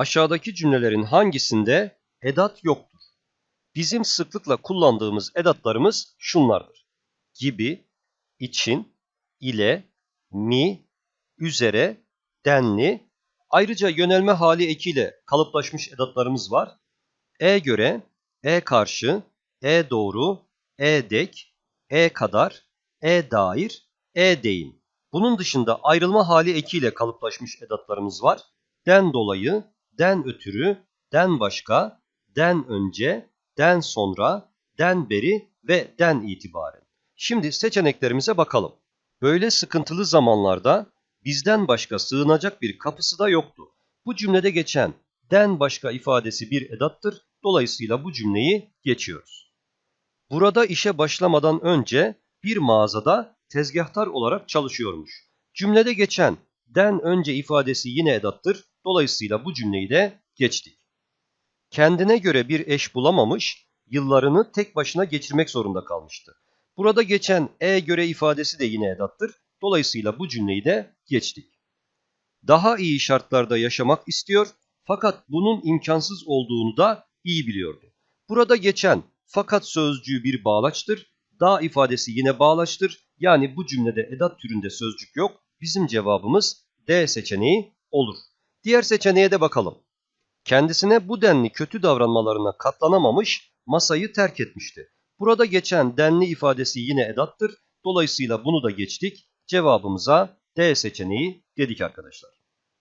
Aşağıdaki cümlelerin hangisinde edat yoktur? Bizim sıklıkla kullandığımız edatlarımız şunlardır. Gibi, için, ile, mi, üzere, denli, ayrıca yönelme hali ekiyle kalıplaşmış edatlarımız var. E göre, e karşı, e doğru, e dek, e kadar, e dair, e deyim. Bunun dışında ayrılma hali ekiyle kalıplaşmış edatlarımız var. Den dolayı, den ötürü, den başka, den önce, den sonra, den beri ve den itibaren. Şimdi seçeneklerimize bakalım. Böyle sıkıntılı zamanlarda bizden başka sığınacak bir kapısı da yoktu. Bu cümlede geçen den başka ifadesi bir edattır. Dolayısıyla bu cümleyi geçiyoruz. Burada işe başlamadan önce bir mağazada tezgahtar olarak çalışıyormuş. Cümlede geçen den önce ifadesi yine edattır. Dolayısıyla bu cümleyi de geçtik. Kendine göre bir eş bulamamış, yıllarını tek başına geçirmek zorunda kalmıştı. Burada geçen e göre ifadesi de yine edattır. Dolayısıyla bu cümleyi de geçtik. Daha iyi şartlarda yaşamak istiyor fakat bunun imkansız olduğunu da iyi biliyordu. Burada geçen fakat sözcüğü bir bağlaçtır. Da ifadesi yine bağlaçtır. Yani bu cümlede edat türünde sözcük yok. Bizim cevabımız D seçeneği olur. Diğer seçeneğe de bakalım. Kendisine bu denli kötü davranmalarına katlanamamış, masayı terk etmişti. Burada geçen denli ifadesi yine edattır. Dolayısıyla bunu da geçtik. Cevabımıza D seçeneği dedik arkadaşlar.